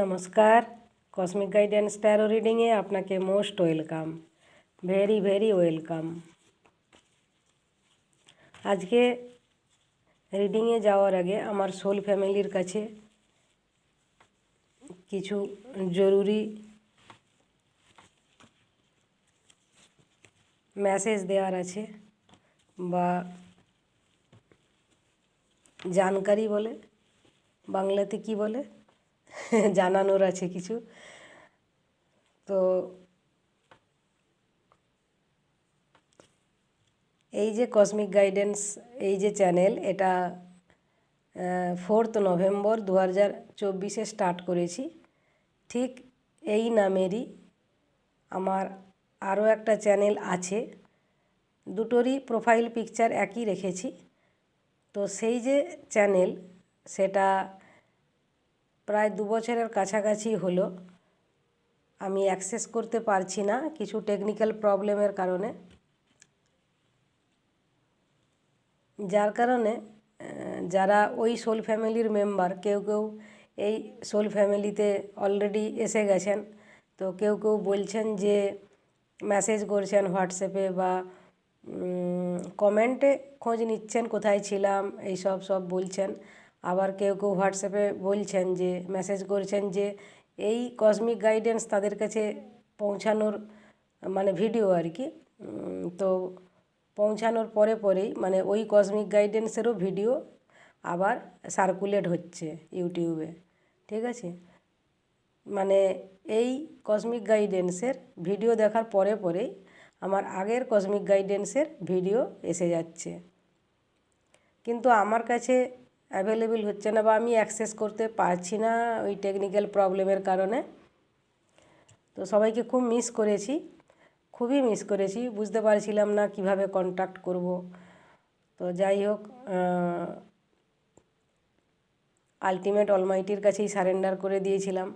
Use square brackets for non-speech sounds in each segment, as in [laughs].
নমস্কার। Cosmic guidance tarot রিডিংয়ে আপনাকে most welcome very very welcome আজকে রিডিংয়ে যাওয়ার আগে আমার সোল ফ্যামিলির কাছে কিছু জরুরি মেসেজ দেওয়ার আছে বা জানকারি বলে, বাংলাতে কি বলে? [laughs] জানানোর আছে কিছু। তো এই যে কসমিক গাইডেন্স এই যে চ্যানেল এটা ফোর্থ নভেম্বর দু হাজার চব্বিশে স্টার্ট করেছি। ঠিক এই নামেরই আমার আরও একটা চ্যানেল আছে। দুটোরই প্রোফাইল পিকচার একই রেখেছি। তো সেই যে চ্যানেল সেটা প্রায় দু বছরের কাছাকাছি হলো। আমি অ্যাক্সেস করতে পারছি না কিছু টেকনিক্যাল প্রবলেমের কারণে। যার কারণে যারা ওই সোল ফ্যামিলির মেম্বার, কেউ কেউ এই সোল ফ্যামিলিতে অলরেডি এসে গেছেন, তো কেউ কেউ বলছেন যে মেসেজ করছেন হোয়াটসঅ্যাপে বা কমেন্টে খোঁজ নিচ্ছেন কোথায় ছিলাম এই সব সব বলছেন। আবার কেউ কেউ হোয়াটসঅ্যাপে বলছেন যে, মেসেজ করছেন যে, এই কসমিক গাইডেন্স তাদের কাছে পৌঁছানোর মানে ভিডিও আর কি তো পৌঁছানোর পরে পরেই মানে ওই কসমিক গাইডেন্সেরও ভিডিও আবার সার্কুলেট হচ্ছে ইউটিউবে, ঠিক আছে? মানে এই কসমিক গাইডেন্সের ভিডিও দেখার পরে পরেই আমার আগের কসমিক গাইডেন্সের ভিডিও এসে যাচ্ছে। কিন্তু আমার কাছে অ্যাভেলেবেল হচ্ছে না বা আমি অ্যাক্সেস করতে পারছি না ওই টেকনিক্যাল প্রবলেমের কারণে। তো সবাইকে খুব মিস করেছি, খুবই মিস করেছি। বুঝতে পারছিলাম না কীভাবে কন্ট্যাক্ট করব। তো যাই হোক আলটিমেট অলমাইটির কাছেই সারেন্ডার করে দিয়েছিলাম।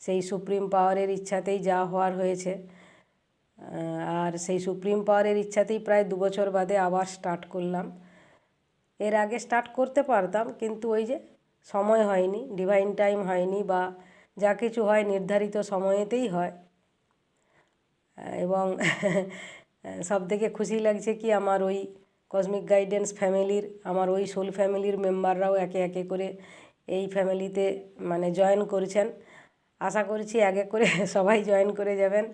সেই সুপ্রিম পাওয়ারের ইচ্ছাতেই যা হওয়ার হয়েছে। আর সেই সুপ্রিম পাওয়ারের ইচ্ছাতেই প্রায় দু বছর বাদে আবার স্টার্ট করলাম। এর আগে স্টার্ট করতে পারতাম, কিন্তু ওই যে সময় হয়নি ডিভাইন টাইম হয়নি বা যা কিছু হয় নির্ধারিত সময়েতেই হয়। এবং [laughs] সব থেকে খুশি লাগছে কি আমার ওই কসমিক গাইডেন্স ফ্যামিলির আমার ওই সোল ফ্যামিলির মেম্বাররাও একে একে করে এই ফ্যামিলিতে মানে জয়েন করছেন। আশা করছি একে করে [laughs] সবাই জয়েন করে যাবেন।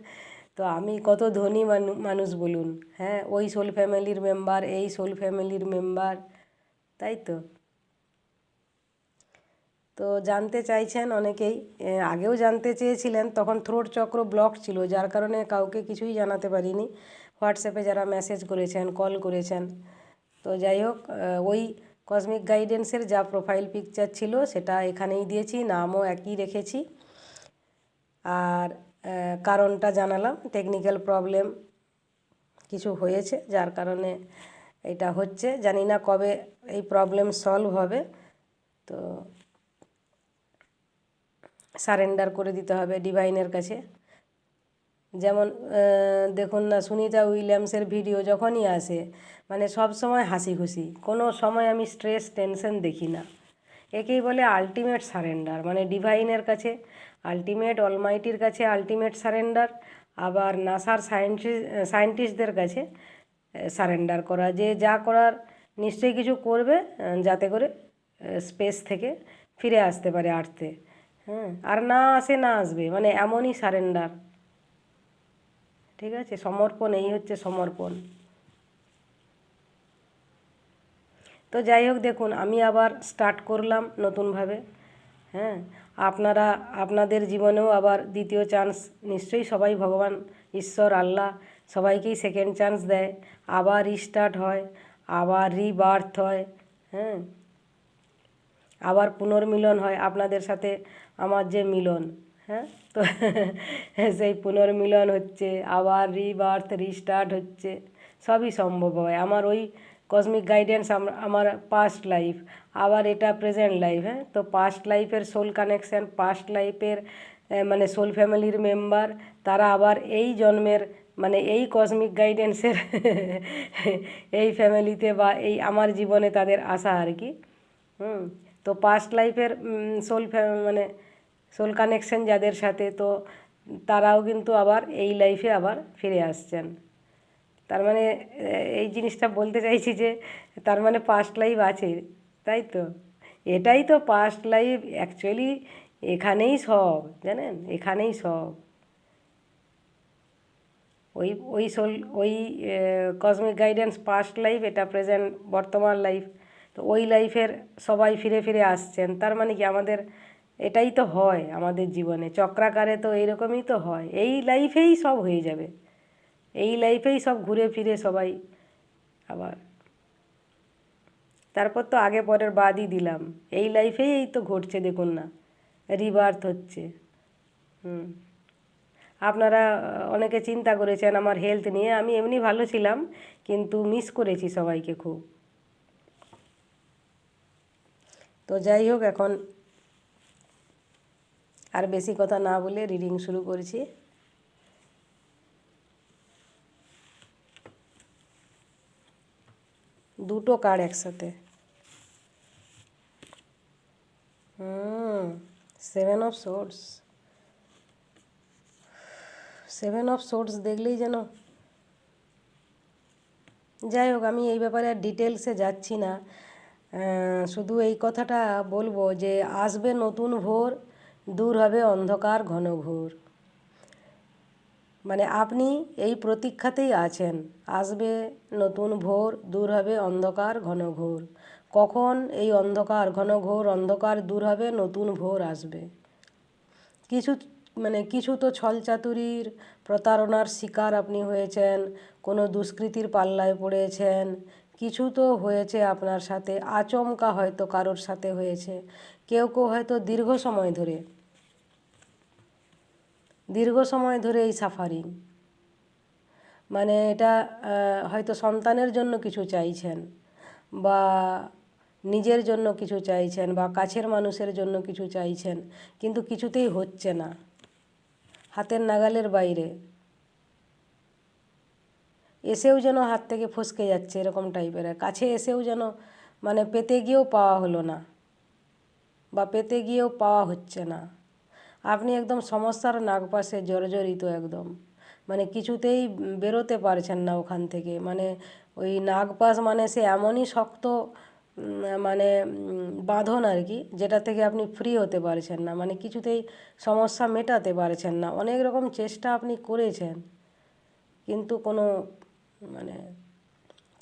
তো আমি কত ধনী মানুষ বলুন হ্যাঁ? ওই সোল ফ্যামিলির মেম্বার এই সোল ফ্যামিলির মেম্বার তাই তো? তো জানতে চাইছেন অনেকেই আগেও জানতে চেয়েছিলেন, তখন থ্রোট চক্র ব্লক ছিল, যার কারণে কাউকে কিছুই জানাতে পারিনি। হোয়াটসঅ্যাপে যারা মেসেজ করেছেন, কল করেছেন, তো যাই হোক ওই কসমিক গাইডেন্সের যা প্রোফাইল পিকচার ছিল, সেটা এখানেই দিয়েছি, নামও একই রেখেছি। আর কারণটা জানালাম, টেকনিক্যাল প্রবলেম কিছু হয়েছে, যার কারণে এটা হচ্ছে, জানি না কবে এই প্রবলেম সলভ হবে। তো সারেন্ডার করে দিতে হবে ডিভাইনের কাছে। যেমন দেখুন না, সুনিতা উইলিয়ামসের ভিডিও যখনই আসে মানে সব সময় হাসি খুশি। কোনো সময় আমি স্ট্রেস টেনশন দেখি না। একেই বলে আলটিমেট সারেন্ডার মানে ডিভাইনের কাছে আলটিমেট অলমাইটির কাছে আলটিমেট সারেন্ডার আবার নাসার সায়েন্টিস্ট সায়েন্টিস্টদের কাছে সারেন্ডার করা, যে যা করার নিশ্চয়ই কিছু করবে যাতে করে স্পেস থেকে ফিরে আসতে পারে আর্থে। হ্যাঁ আর না আসে, না আসবে মানে এমনই সারেন্ডার। ঠিক আছে? সমর্পণ, এই হচ্ছে সমর্পণ। তো যাই হোক, দেখুন, আমি আবার স্টার্ট করলাম নতুনভাবে। হ্যাঁ আপনারা, আপনাদের জীবনেও আবার দ্বিতীয় চান্স নিশ্চয়ই সবাই ভগবান, ঈশ্বর, আল্লাহ সবাইকেই সেকেন্ড চান্স দেয়। আবার রিস্টার্ট হয়, আবার রিবার্থ হয় হ্যাঁ? আবার পুনর্মিলন হয় আপনাদের সাথে আমার যে মিলন হ্যাঁ? তো [laughs] সেই পুনর্মিলন হচ্ছে, আবার রিবার্থ রিস্টার্ট হচ্ছে, সবই সম্ভব হয়। আমার ওই কসমিক গাইডেন্স আমার পাস্ট লাইফ আবার এটা প্রেজেন্ট লাইফ হ্যাঁ? তো পাস্ট লাইফের সোল কানেকশান পাস্ট লাইফের মানে সোল ফ্যামিলির মেম্বার তারা আবার এই জন্মের মানে এই কসমিক গাইডেন্সের এই ফ্যামিলিতে বা এই আমার জীবনে তাদের আসা আর কি। হুম, তো পাস্ট লাইফের সোল মানে সোল কানেকশন যাদের সাথে, তো তারাও কিন্তু আবার এই লাইফে আবার ফিরে আসছেন। তার মানে এই জিনিসটা বলতে চাইছি যে, তার মানে পাস্ট লাইফ আছে, তাই তো? এটাই তো পাস্ট লাইফ অ্যাকচুয়ালি এখানেই সব, জানেন? এখানেই সব। ওই ওই সোল, ওই কসমিক গাইডেন্স পাস্ট লাইফ এটা প্রেজেন্ট বর্তমান লাইফ তো ওই লাইফের সবাই ফিরে ফিরে আসছেন। তার মানে কি আমাদের, এটাই তো হয় আমাদের জীবনে, চক্রাকারে তো এইরকমই তো হয়। এই লাইফেই সব হয়ে যাবে। এই লাইফেই সব ঘুরে ফিরে সবাই আবার। তারপর তো আগে পরের বাদই দিলাম। এই লাইফেই এই তো ঘটছে, দেখুন না। রিবার্থ হচ্ছে। হুম। আপনারা অনেকে চিন্তা করেছেন আমার হেলথ নিয়ে। আমি এমনি ভালো ছিলাম, কিন্তু মিস করেছি সবাইকে খুব। তো যাই হোক, এখন আর বেশি কথা না বলে রিডিং শুরু করছি। দুটো কার্ড একসাথে। হুম seven of swords seven of swords দেখলেই যেন। যাই হোক, আমি এই ব্যাপারে আর ডিটেলসে যাচ্ছি না। শুধু এই কথাটা বলব যে, আসবে নতুন ভোর, দূর হবে অন্ধকার ঘন ঘোর। মানে আপনি এই প্রতীক্ষাতেই আছেন, আসবে নতুন ভোর, দূর হবে অন্ধকার ঘন ঘোর। কখন এই অন্ধকার ঘন ঘোর, অন্ধকার দূর হবে, নতুন ভোর আসবে। কিছু মানে কিছু তো ছলচাতুরির প্রতারণার শিকার আপনি হয়েছেন, কোনো দুষ্কৃতির পাল্লায় পড়েছেন, কিছু তো হয়েছে আপনার সাথে, আচমকা হয়তো কারোর সাথে হয়েছে, কেউ কেউ হয়তো দীর্ঘ সময় ধরে, দীর্ঘ সময় ধরে এই সাফারিং মানে এটা হয়তো সন্তানের জন্য কিছু চাইছেন, বা নিজের জন্য কিছু চাইছেন, বা কাছের মানুষের জন্য কিছু চাইছেন, কিন্তু কিছুতেই হচ্ছে না। হাতের নাগালের বাইরে। এসেও যেন হাত থেকে ফসকে যাচ্ছে এরকম টাইপের কাছে এসেও যেন মানে পেতে গিয়েও পাওয়া হলো না বা পেতে গিয়েও পাওয়া হচ্ছে না। আপনি একদম সমস্যার নাগপাশে জর্জরিত একদম। মানে কিছুতেই বেরোতে পারছেন না ওখান থেকে। মানে ওই নাগপাশ মানে সে এমনই শক্ত মানে বাঁধন আর কি, যেটা থেকে আপনি ফ্রি হতে পারছেন না মানে কিছুতেই সমস্যা মেটাতে পারছেন না। অনেক রকম চেষ্টা আপনি করেছেন, কিন্তু কোনো মানে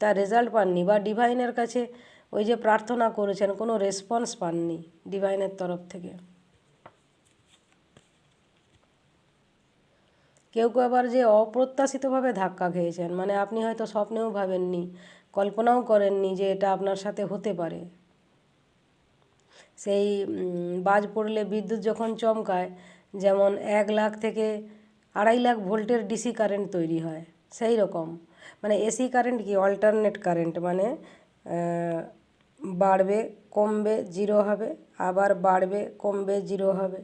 তার রেজাল্ট পাননি বা ডিভাইনের কাছে ওই যে প্রার্থনা করেছেন, কোনো রেসপন্স পাননি ডিভাইনের তরফ থেকে। কেউ কেউ আবার যে অপ্রত্যাশিতভাবে ধাক্কা খেয়েছেন মানে আপনি হয়তো স্বপ্নেও ভাবেননি, কল্পনাও করেননি যে এটা আপনার সাথে হতে পারে। সেই বাজ পড়লে বিদ্যুৎ যখন চমকায়, যেমন এক লাখ থেকে আড়াই লাখ ভোল্টের ডিসি কারেন্ট তৈরি হয়, সেই রকম। মানে এসি কারেন্ট কি, অল্টারনেট কারেন্ট মানে বাড়বে, কমবে, জিরো হবে, আবার বাড়বে, কমবে, জিরো হবে।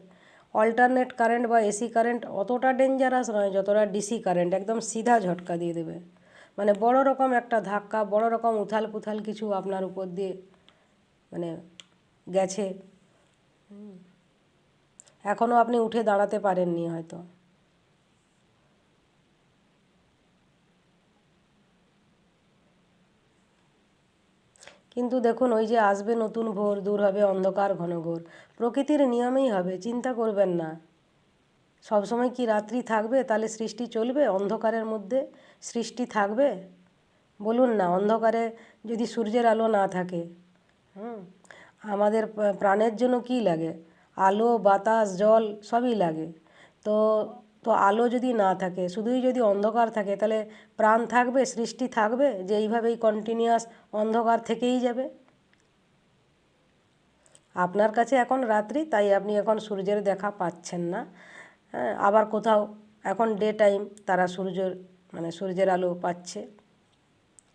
অল্টারনেট কারেন্ট বা এসি কারেন্ট অতটা ডেঞ্জারাস নয়, যতটা ডিসি কারেন্ট। একদম সিধা ঝটকা দিয়ে দেবে। মানে বড় রকম একটা ধাক্কা, বড় রকম উথাল পুথাল কিছু আপনার উপর দিয়ে মানে গেছে। এখনও আপনি উঠে দাঁড়াতে পারেননি হয়তো। কিন্তু দেখুন, ওই যে আসবে নতুন ভোর, দূর হবে অন্ধকার ঘন ঘোর প্রকৃতির নিয়মেই হবে, চিন্তা করবেন না। সবসময় কি রাত্রি থাকবে? তাহলে সৃষ্টি চলবে অন্ধকারের মধ্যে? সৃষ্টি থাকবে? বলুন না, অন্ধকারে যদি সূর্যের আলো না থাকে, হুম, আমাদের প্রাণের জন্য কি লাগে? আলো, বাতাস, জল, সবই লাগে। তো তো আলো যদি না থাকে, শুধুই যদি অন্ধকার থাকে, তাহলে প্রাণ থাকবে, সৃষ্টি থাকবে, যে এইভাবেই কন্টিনিউয়াস অন্ধকার থেকেই যাবে। আপনার কাছে এখন রাত্রি, তাই আপনি এখন সূর্যের দেখা পাচ্ছেন না। হ্যাঁ আবার কোথাও এখন ডে টাইম তারা সূর্যের মানে সূর্যের আলো পাচ্ছে,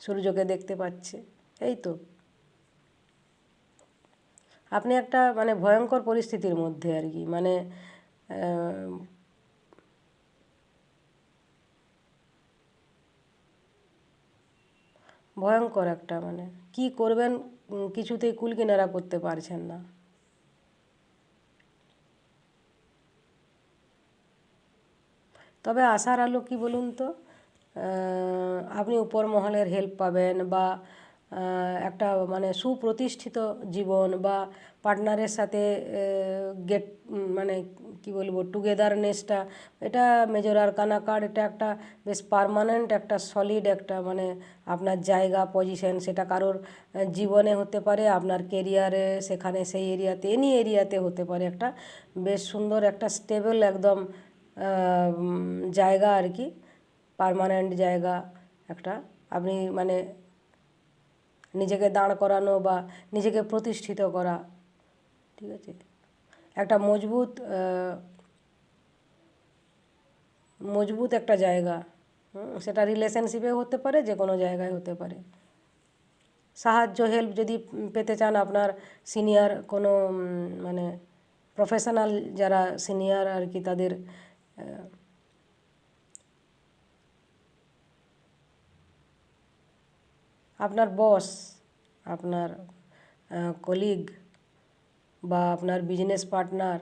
সূর্যকে দেখতে পাচ্ছে, এই তো। আপনি একটা মানে ভয়ঙ্কর পরিস্থিতির মধ্যে আর কি মানে ভয়ঙ্কর একটা মানে। কি করবেন কিছুতেই কুল কিনারা করতে পারছেন না। তবে আশার আলো কি বলুন তো? আপনি উপর মহলের হেল্প পাবেন বা একটা মানে সুপ্রতিষ্ঠিত জীবন বা পার্টনারের সাথে গেট মানে কি বলব টুগেদারনেসটা এটা মেজর আরকানা কার্ড এটা একটা বেশ পার্মানেন্ট একটা সলিড একটা মানে আপনার জায়গা পজিশন সেটা কারোর জীবনে হতে পারে, আপনার কেরিয়ারে সেখানে সেই এরিয়াতে এনি এরিয়াতে হতে পারে। একটা বেশ সুন্দর, একটা স্টেবল একদম জায়গা আর কি পার্মানেন্ট জায়গা একটা। আপনি মানে নিজেকে দাঁড় করানো বা নিজেকে প্রতিষ্ঠিত করা, ঠিক আছে? একটা মজবুত মজবুত একটা জায়গা সেটা রিলেশনশিপে হতে পারে যে কোনো জায়গায় হতে পারে। সাহায্য হেল্প যদি পেতে চান আপনার সিনিয়র কোনো মানে প্রফেশনাল যারা সিনিয়র আর কি তাদের আপনার বস আপনার কলিগ বা আপনার বিজনেস পার্টনার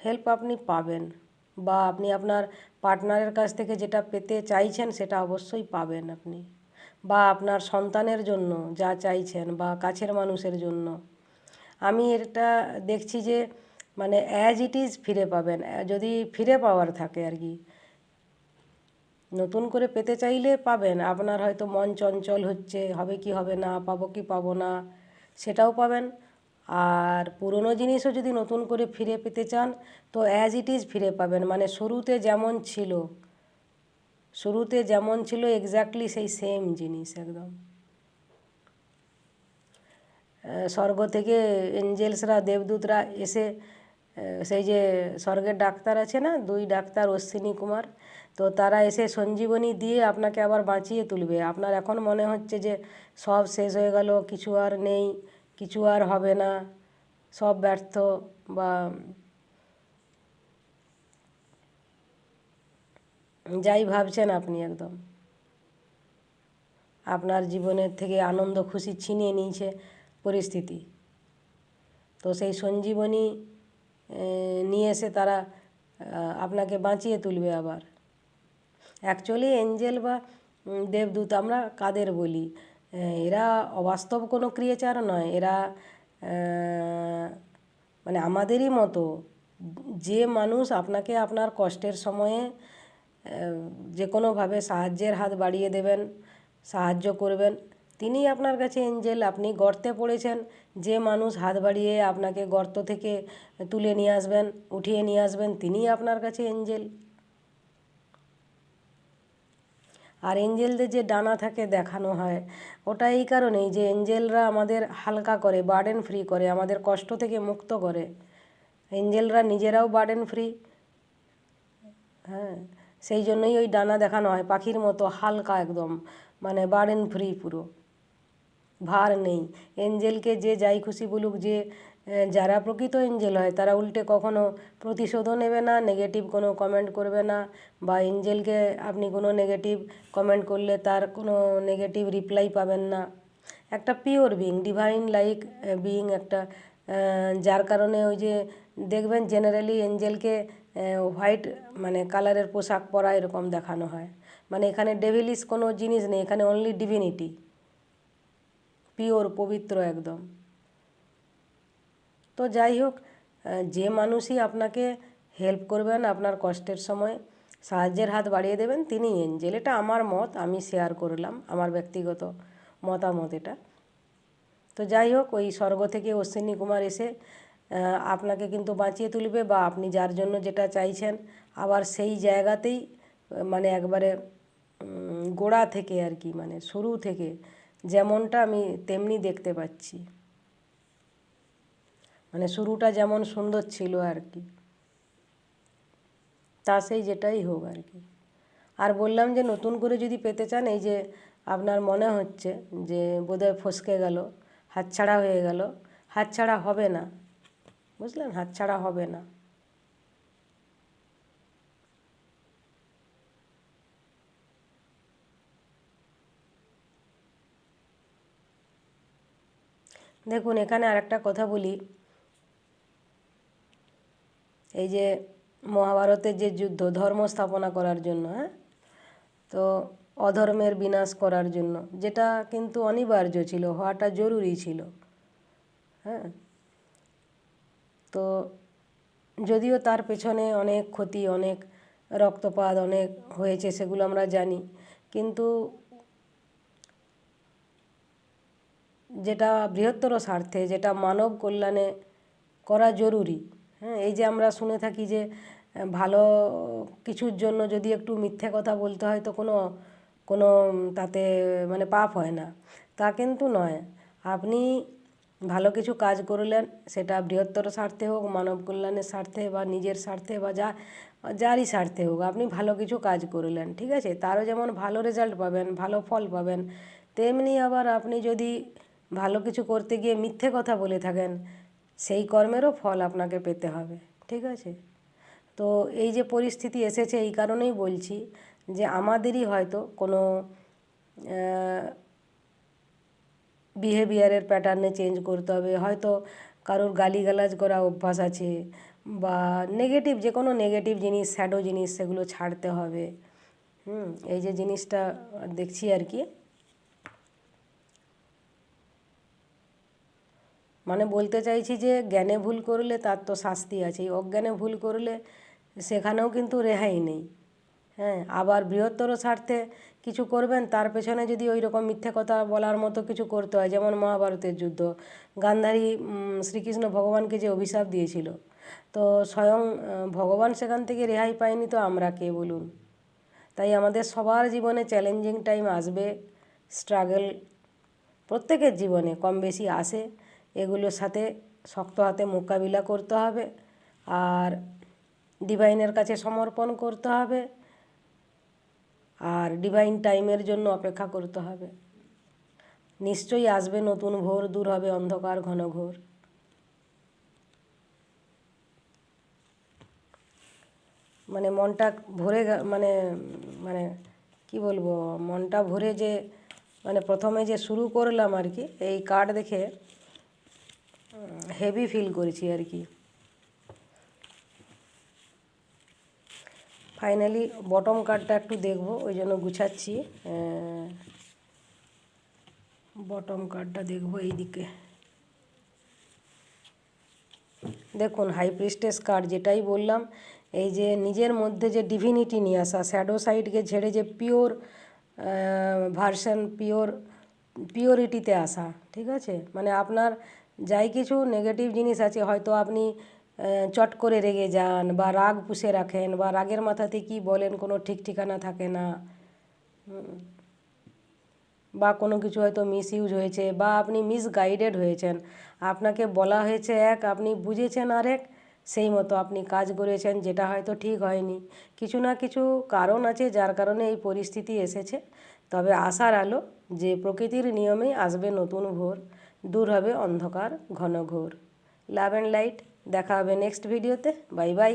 হেল্প আপনি পাবেন বা আপনি আপনার পার্টনারের কাছ থেকে যেটা পেতে চাইছেন সেটা অবশ্যই পাবেন আপনি বা আপনার সন্তানের জন্য যা চাইছেন বা কাছের মানুষের জন্য। আমি এটা দেখছি যে মানে অ্যাজ ইট ইজ ফিরে পাবেন। যদি ফিরে পাওয়ার থাকে আর কি। নতুন করে পেতে চাইলে পাবেন। আপনার হয়তো মন চঞ্চল হচ্ছে, হবে কি হবে না, পাবো কি পাবো না, সেটাও পাবেন। আর পুরনো জিনিসও যদি নতুন করে ফিরে পেতে চান, তো অ্যাজ ইট ইজ ফিরে পাবেন। মানে শুরুতে যেমন ছিল, শুরুতে যেমন ছিল এক্স্যাক্টলি সেই সেম জিনিস একদম। স্বর্গ থেকে এঞ্জেলসরা দেবদূতরা এসে সেই যে স্বর্গের ডাক্তার আছে না, দুই ডাক্তার অশ্বিনী কুমার তো তারা এসে সঞ্জীবনী দিয়ে আপনাকে আবার বাঁচিয়ে তুলবে। আপনার এখন মনে হচ্ছে যে সব শেষ হয়ে গেল, কিছু আর নেই, কিছু আর হবে না, সব ব্যর্থ বা যাই ভাবছেন আপনি একদম। আপনার জীবনের থেকে আনন্দ, খুশি ছিনিয়ে নিয়েছে পরিস্থিতি। তো সেই সঞ্জীবনী নিয়ে এসে তারা আপনাকে বাঁচিয়ে তুলবে আবার। অ্যাকচুয়ালি এঞ্জেল বা দেবদূত আমরা কাদের বলি? এরা অবাস্তব কোনো ক্রিয়েচার নয়। এরা মানে আমাদেরই মতো। যে মানুষ আপনাকে আপনার কষ্টের সময়ে যে কোনোভাবে সাহায্যের হাত বাড়িয়ে দেবেন, সাহায্য করবেন, তিনি আপনার কাছে এঞ্জেল আপনি গর্তে পড়েছেন, যে মানুষ হাত বাড়িয়ে আপনাকে গর্ত থেকে তুলে নিয়ে আসবেন, উঠিয়ে নিয়ে আসবেন, তিনিই আপনার কাছে এঞ্জেল আর এঞ্জেলদের যে ডানা থাকে দেখানো হয়, ওটা এই কারণেই যে এঞ্জেলরা আমাদের হালকা করে, বার্ডেন ফ্রি করে, আমাদের কষ্ট থেকে মুক্ত করে। এঞ্জেলরা নিজেরাও বার্ডেন ফ্রি। হ্যাঁ সেই জন্যই ওই ডানা দেখানো হয়, পাখির মতো হালকা একদম মানে বার্ডেন ফ্রি পুরো। ভার নেই। এঞ্জেলকে যে যাই খুশি বলুক, যে যারা প্রকৃত এঞ্জেল হয়, তারা উল্টে কখনো প্রতিশোধও নেবে না নেগেটিভ কোনো কমেন্ট করবে না, বা এঞ্জেলকে আপনি কোনো নেগেটিভ কমেন্ট করলে তার কোনো নেগেটিভ রিপ্লাই পাবেন না। একটা pure being divine like being একটা যার কারণে ওই যে দেখবেন জেনারেলি এঞ্জেলকে হোয়াইট মানে কালারের পোশাক পরা এরকম দেখানো হয়। মানে এখানে ডেভিলিস কোনো জিনিস নেই, এখানে অনলি ডিভিনিটি পিওর পবিত্র একদম। তো যাই হোক যে মানুষই আপনাকে হেল্প করবেন আপনার কষ্টের সময়, সাহায্যের হাত বাড়িয়ে দেবেন, তিনি এঞ্জেল এটা আমার মত, আমি শেয়ার করলাম, আমার ব্যক্তিগত মতামত এটা। তো যাই হোক, ওই স্বর্গ থেকে অশ্বিনী কুমার এসে আপনাকে কিন্তু বাঁচিয়ে তুলবে বা আপনি যার জন্য যেটা চাইছেন, আবার সেই জায়গাতেই মানে একবারে গোড়া থেকে আর কি মানে শুরু থেকে যেমনটা আমি তেমনি দেখতে পাচ্ছি। মানে শুরুটা যেমন সুন্দর ছিল আর কি। তা সেই যেটাই হোক আর কি। আর বললাম যে নতুন করে যদি পেতে চান, এই যে আপনার মনে হচ্ছে যে বোধহয় ফসকে গেল হাতছাড়া হয়ে গেল হাতছাড়া হবে না। বুঝলেন? হাতছাড়া হবে না। দেখুন, এখানে আরেকটা কথা বলি। এই যে মহাভারতের যে যুদ্ধ, ধর্ম স্থাপনা করার জন্য হ্যাঁ? তো অধর্মের বিনাশ করার জন্য, যেটা কিন্তু অনিবার্য ছিল, হওয়াটা জরুরি ছিল হ্যাঁ? তো যদিও তার পেছনে অনেক ক্ষতি, অনেক রক্তপাত, অনেক হয়েছে, সেগুলো আমরা জানি, কিন্তু যেটা বৃহত্তর স্বার্থে, যেটা মানব কল্যাণে করা জরুরি হ্যাঁ এই যে আমরা শুনে থাকি যে ভালো কিছুর জন্য যদি একটু মিথ্যে কথা বলতে হয় তো কোনো কোনো তাতে মানে পাপ হয় না। তা কিন্তু নয়। আপনি ভালো কিছু কাজ করলেন, সেটা বৃহত্তর স্বার্থে হোক, মানব কল্যাণের স্বার্থে বা নিজের স্বার্থে বা যা, যারই স্বার্থে হোক, আপনি ভালো কিছু কাজ করলেন, ঠিক আছে? তারও যেমন ভালো রেজাল্ট পাবেন, ভালো ফল পাবেন, তেমনি আবার আপনি যদি ভালো কিছু করতে গিয়ে মিথ্যে কথা বলে থাকেন সেই কর্মেরও ফল আপনাকে পেতে হবে, ঠিক আছে? তো এই যে পরিস্থিতি এসেছে এই কারণেই বলছি যে আমাদেরই হয়তো কোনো বিহেভিয়ারের প্যাটার্নে চেঞ্জ করতে হবে। হয়তো কারোর গালিগালাজ করা অভ্যাস আছে বা নেগেটিভ যে কোনো নেগেটিভ জিনিস স্যাডো জিনিস, সেগুলো ছাড়তে হবে। হুম, এই যে জিনিসটা দেখছি আর কি। মানে বলতে চাইছি যে জ্ঞানে ভুল করলে তার তো শাস্তি আছে অজ্ঞানে ভুল করলে সেখানেও কিন্তু রেহাই নেই। হ্যাঁ আবার বৃহত্তর স্বার্থে কিছু করবেন, তার পেছনে যদি ওই রকম মিথ্যে কথা বলার মতো কিছু করতে হয়, যেমন মহাভারতের যুদ্ধ, গান্ধারী শ্রীকৃষ্ণ ভগবানকে যে অভিশাপ দিয়েছিল, তো স্বয়ং ভগবান সেখান থেকে রেহাই পায়নি তো আমরা কে বলুন? তাই আমাদের সবার জীবনে চ্যালেঞ্জিং টাইম আসবে স্ট্রাগল প্রত্যেকের জীবনে কম বেশি আসে। এগুলোর সাথে শক্ত হাতে মোকাবিলা করতে হবে। আর ডিভাইনের কাছে সমর্পণ করতে হবে। আর ডিভাইন টাইমের জন্য অপেক্ষা করতে হবে। নিশ্চয়ই আসবে নতুন ভোর, দূর হবে অন্ধকার, ঘন ঘোর। মানে মনটা ভরে মানে মানে কি বলব, মনটা ভরে যে মানে প্রথমে যে শুরু করলাম আর কি, এই কার্ড দেখে হেভি ফিল করেছি আর কি। ফাইনালি বটম কার্ডটা একটু দেখব, ওই জন্য গুছাচ্ছি। বটম কার্ডটা দেখব এইদিকে। দেখুন হাই প্রিস্টেস কার্ড যেটাই বললাম, এই যে নিজের মধ্যে যে ডিভিনিটি নিয়ে আসা শ্যাডো সাইডকে ঝেড়ে যে পিওর ভার্সন পিওর পিওরিটিতে আসা, ঠিক আছে? মানে আপনার যাই কিছু নেগেটিভ জিনিস আছে, হয়তো আপনি চট করে রেগে যান বা রাগ পুষে রাখেন বা রাগের মাথাতে কি বলেন কোনো ঠিক ঠিকানা থাকে না। বা কোনো কিছু হয়তো মিস ইউজ হয়েছে বা আপনি মিসগাইডেড হয়েছেন। আপনাকে বলা হয়েছে এক, আপনি বুঝেছেন আরেক, সেই মতো আপনি কাজ করেছেন যেটা হয়তো ঠিক হয়নি। কিছু না কিছু কারণ আছে যার কারণে এই পরিস্থিতি এসেছে। তবে আশার আলো যে প্রকৃতির নিয়মেই আসবে নতুন ভোর। দূর হবে অন্ধকার ঘন ঘোর। লাভ অ্যান্ড লাইট দেখা হবে নেক্সট ভিডিওতে বাই বাই